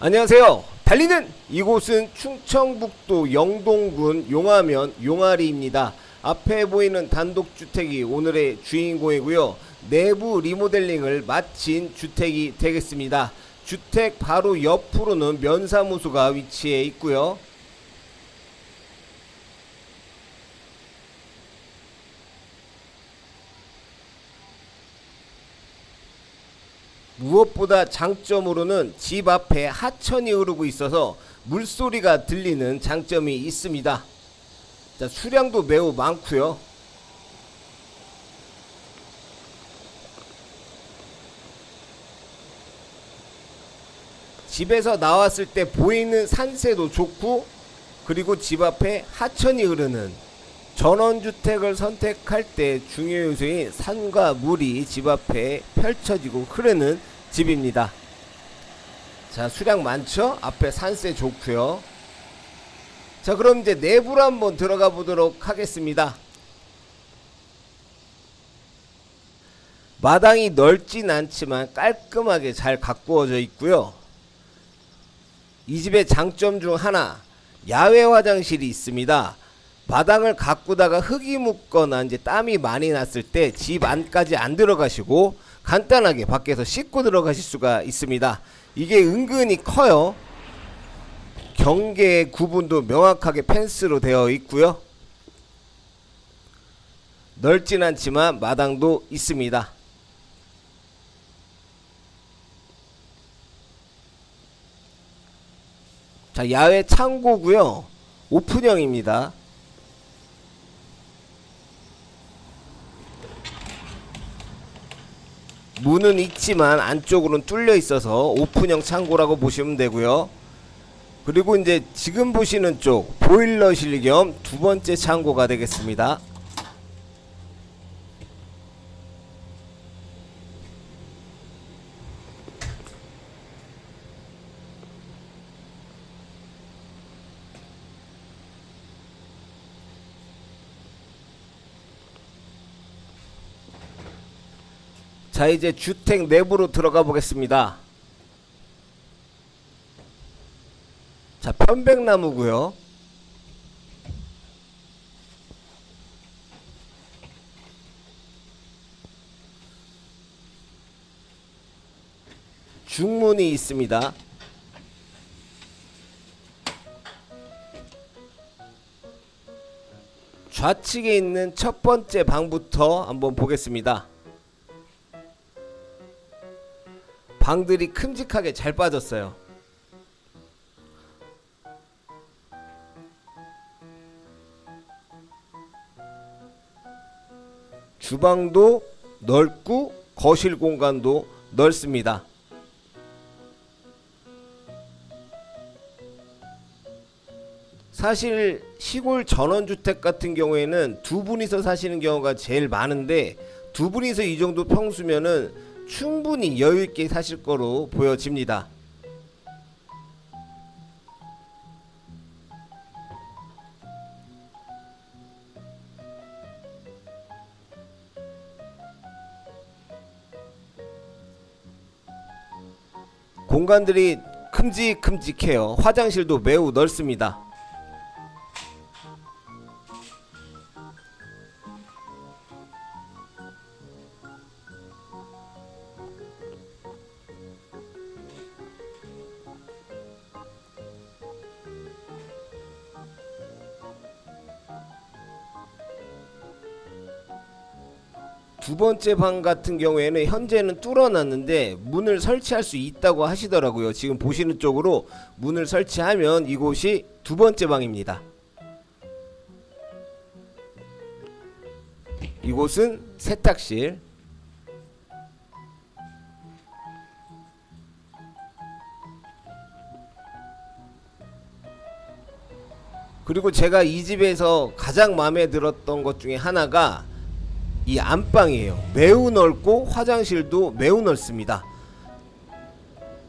안녕하세요. 달리는 이곳은 충청북도 영동군 용하면 용아리입니다. 앞에 보이는 단독주택이 오늘의 주인공이고요. 내부 리모델링을 마친 주택이 되겠습니다. 주택 바로 옆으로는 면사무소가 위치해 있고요. 무엇보다 장점으로는 집 앞에 하천이 흐르고 있어서 물소리가 들리는 장점이 있습니다. 자, 수량도 매우 많고요. 집에서 나왔을 때 보이는 산세도 좋고 그리고 집 앞에 하천이 흐르는 전원주택을 선택할 때 중요 요소인 산과 물이 집 앞에 펼쳐지고 흐르는 집입니다. 자, 수량 많죠? 앞에 산세 좋고요. 자, 그럼 이제 내부로 한번 들어가 보도록 하겠습니다. 마당이 넓진 않지만 깔끔하게 잘 가꾸어져 있고요. 이 집의 장점 중 하나, 야외 화장실이 있습니다. 마당을 가꾸다가 흙이 묻거나 이제 땀이 많이 났을 때 집 안까지 안 들어가시고 간단하게 밖에서 씻고 들어가실 수가 있습니다. 이게 은근히 커요. 경계 구분도 명확하게 펜스로 되어 있고요. 넓진 않지만 마당도 있습니다. 자, 야외 창고고요. 오픈형입니다. 문은 있지만 안쪽으로는 뚫려 있어서 오픈형 창고라고 보시면 되고요. 그리고 이제 지금 보시는 쪽 보일러실 겸 두 번째 창고가 되겠습니다. 자 이제 주택 내부로 들어가 보겠습니다. 자 편백나무고요. 중문이 있습니다. 좌측에 있는 첫 번째 방부터 한번 보겠습니다. 방들이 큼직하게 잘 빠졌어요. 주방도 넓고 거실 공간도 넓습니다. 사실 시골 전원주택 같은 경우에는 두 분이서 사시는 경우가 제일 많은데 두 분이서 이 정도 평수면은 충분히 여유 있게 사실 거로 보여집니다. 공간들이 큼직큼직해요. 화장실도 매우 넓습니다. 두 번째 방 같은 경우에는 현재는 뚫어놨는데 문을 설치할 수 있다고 하시더라고요. 지금 보시는 쪽으로 문을 설치하면 이곳이 두 번째 방입니다. 이곳은 세탁실. 그리고 제가 이 집에서 가장 마음에 들었던 것 중에 하나가 이 안방이에요. 매우 넓고 화장실도 매우 넓습니다.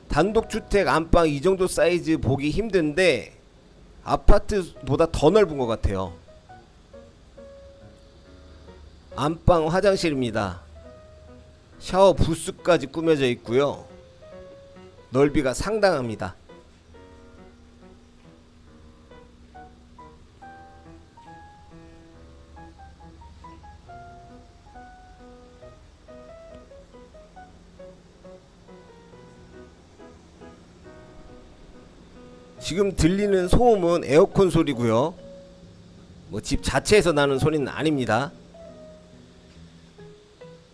단독 주택 안방 이 정도 사이즈 보기 힘든데 아파트보다 더 넓은 것 같아요. 안방 화장실입니다. 샤워 부스까지 꾸며져 있고요. 넓이가 상당합니다. 지금 들리는 소음은 에어컨 소리고요. 뭐 집 자체에서 나는 소리는 아닙니다.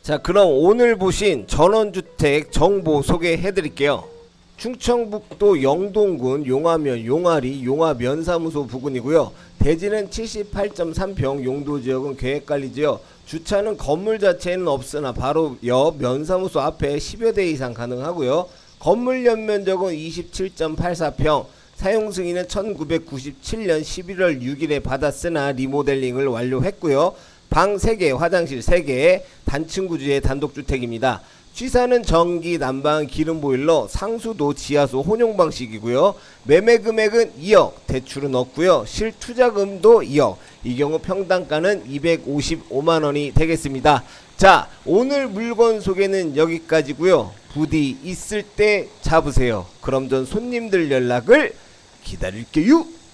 자, 그럼 오늘 보신 전원주택 정보 소개해 드릴게요. 충청북도 영동군 용화면 용화리 용화면사무소 부근이고요. 대지는 78.3평, 용도 지역은 계획관리지역. 주차는 건물 자체에는 없으나 바로 옆 면사무소 앞에 10여 대 이상 가능하고요. 건물 연면적은 27.84평. 사용 승인은 1997년 11월 6일에 받았으나 리모델링을 완료했고요. 방 3개, 화장실 3개, 단층 구조의 단독주택입니다. 취사는 전기, 난방, 기름 보일러, 상수도, 지하수 혼용 방식이고요. 매매 금액은 2억, 대출은 없고요. 실투자금도 2억. 이 경우 평당가는 255만 원이 되겠습니다. 자, 오늘 물건 소개는 여기까지고요. 부디 있을 때 잡으세요. 그럼 전 손님들 연락을 기다릴게요.